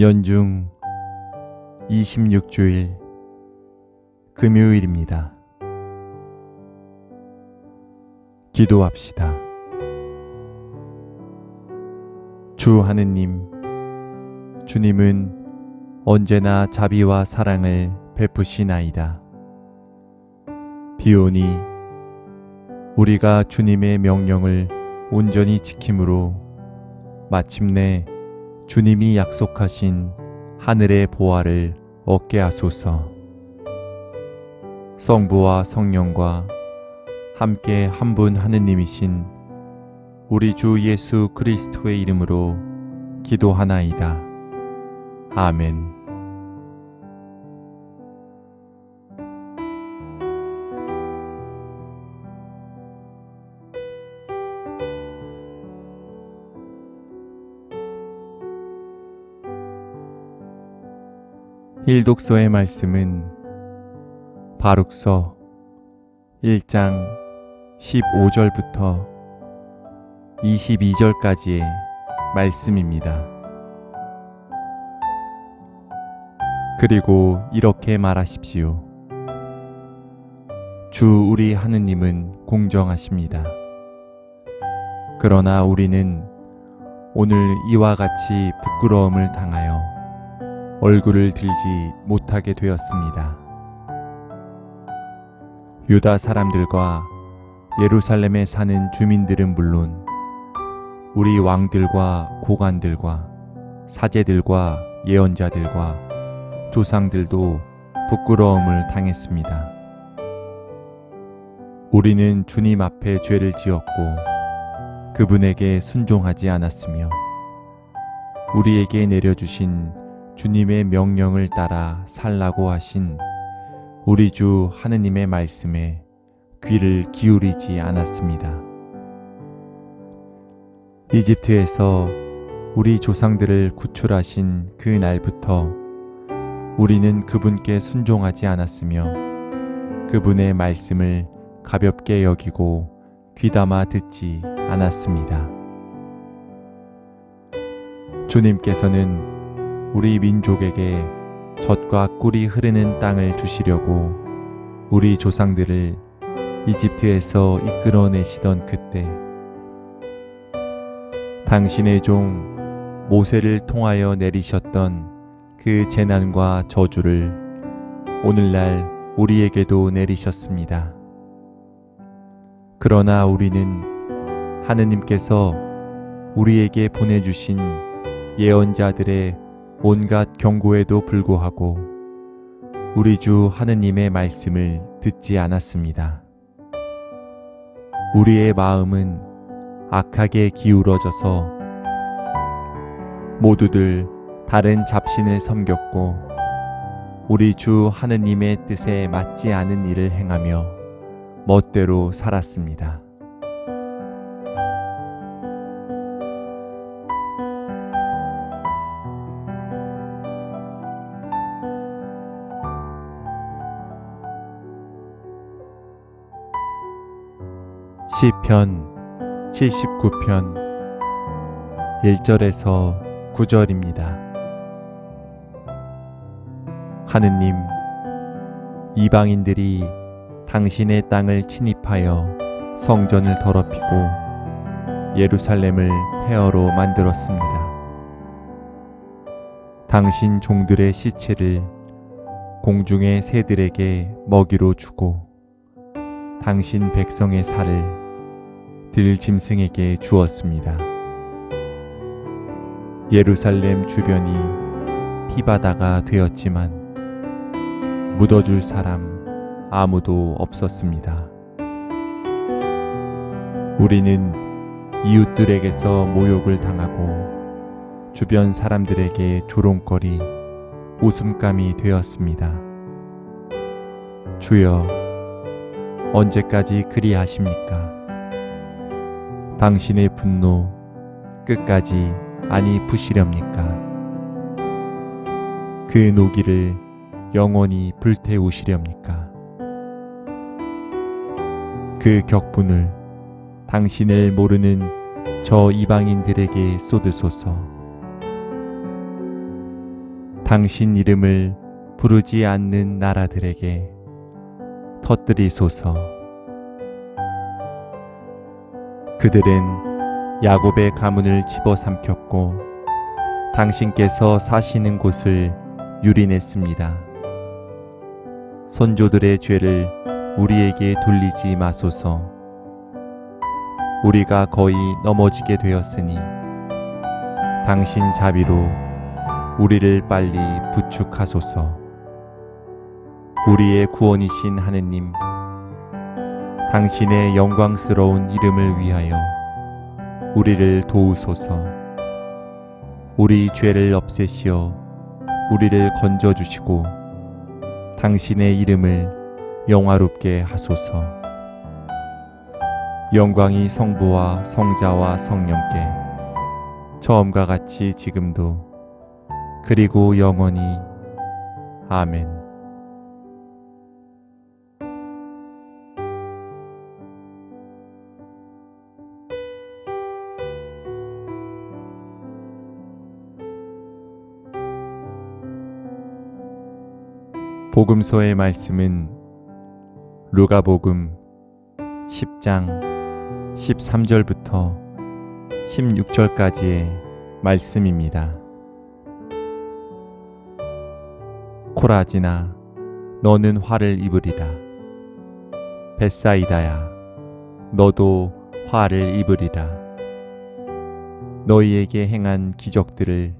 연중 26주일 금요일입니다. 기도합시다. 주 하느님, 주님은 언제나 자비와 사랑을 베푸시나이다. 비오니 우리가 주님의 명령을 온전히 지킴으로 마침내 주님이 약속하신 하늘의 보화를 얻게 하소서. 성부와 성령과 함께 한 분 하느님이신 우리 주 예수 그리스도의 이름으로 기도하나이다. 아멘. 일독서의 말씀은 바룩서 1장 15절부터 22절까지의 말씀입니다. 그리고 이렇게 말하십시오. 주 우리 하느님은 공정하십니다. 그러나 우리는 오늘 이와 같이 부끄러움을 당하여 얼굴을 들지 못하게 되었습니다. 유다 사람들과 예루살렘에 사는 주민들은 물론 우리 왕들과 고관들과 사제들과 예언자들과 조상들도 부끄러움을 당했습니다. 우리는 주님 앞에 죄를 지었고 그분에게 순종하지 않았으며 우리에게 내려주신 주님의 명령을 따라 살라고 하신 우리 주 하느님의 말씀에 귀를 기울이지 않았습니다. 이집트에서 우리 조상들을 구출하신 그 날부터 우리는 그분께 순종하지 않았으며 그분의 말씀을 가볍게 여기고 귀담아 듣지 않았습니다. 주님께서는 우리 민족에게 젖과 꿀이 흐르는 땅을 주시려고 우리 조상들을 이집트에서 이끌어내시던 그때 당신의 종 모세를 통하여 내리셨던 그 재난과 저주를 오늘날 우리에게도 내리셨습니다. 그러나 우리는 하느님께서 우리에게 보내주신 예언자들의 온갖 경고에도 불구하고 우리 주 하느님의 말씀을 듣지 않았습니다. 우리의 마음은 악하게 기울어져서 모두들 다른 잡신을 섬겼고 우리 주 하느님의 뜻에 맞지 않은 일을 행하며 멋대로 살았습니다. 시편 79편 1절에서 9절입니다. 하느님, 이방인들이 당신의 땅을 침입하여 성전을 더럽히고 예루살렘을 폐허로 만들었습니다. 당신 종들의 시체를 공중의 새들에게 먹이로 주고 당신 백성의 살을 들 짐승에게 주었습니다. 예루살렘 주변이 피바다가 되었지만 묻어줄 사람 아무도 없었습니다. 우리는 이웃들에게서 모욕을 당하고 주변 사람들에게 조롱거리, 웃음감이 되었습니다. 주여, 언제까지 그리하십니까? 당신의 분노 끝까지 아니 부시렵니까? 그 노기를 영원히 불태우시렵니까? 그 격분을 당신을 모르는 저 이방인들에게 쏟으소서. 당신 이름을 부르지 않는 나라들에게 터뜨리소서. 그들은 야곱의 가문을 집어삼켰고 당신께서 사시는 곳을 유린했습니다. 선조들의 죄를 우리에게 돌리지 마소서. 우리가 거의 넘어지게 되었으니 당신 자비로 우리를 빨리 부축하소서. 우리의 구원이신 하느님, 당신의 영광스러운 이름을 위하여 우리를 도우소서. 우리 죄를 없애시어 우리를 건져 주시고 당신의 이름을 영화롭게 하소서. 영광이 성부와 성자와 성령께 처음과 같이 지금도 그리고 영원히 아멘. 복음서의 말씀은 루가복음 10장 13절부터 16절까지의 말씀입니다. 코라지나 너는 화를 입으리라. 벳사이다야 너도 화를 입으리라. 너희에게 행한 기적들을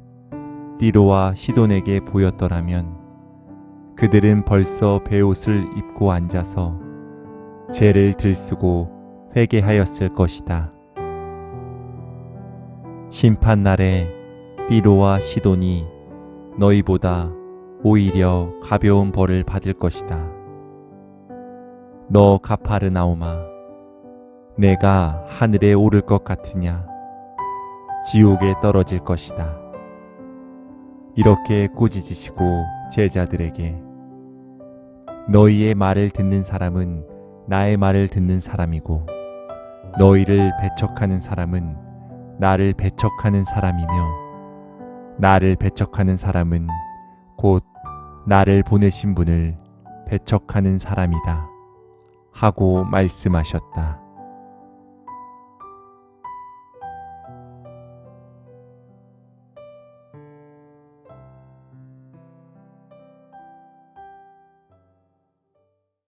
띠로와 시돈에게 보였더라면 그들은 벌써 베옷을 입고 앉아서 죄를 들쓰고 회개하였을 것이다. 심판 날에 띠로와 시돈이 너희보다 오히려 가벼운 벌을 받을 것이다. 너 가파르나오마, 내가 하늘에 오를 것 같으냐? 지옥에 떨어질 것이다. 이렇게 꾸짖으시고 제자들에게 너희의 말을 듣는 사람은 나의 말을 듣는 사람이고 너희를 배척하는 사람은 나를 배척하는 사람이며 나를 배척하는 사람은 곧 나를 보내신 분을 배척하는 사람이다. 하고 말씀하셨다.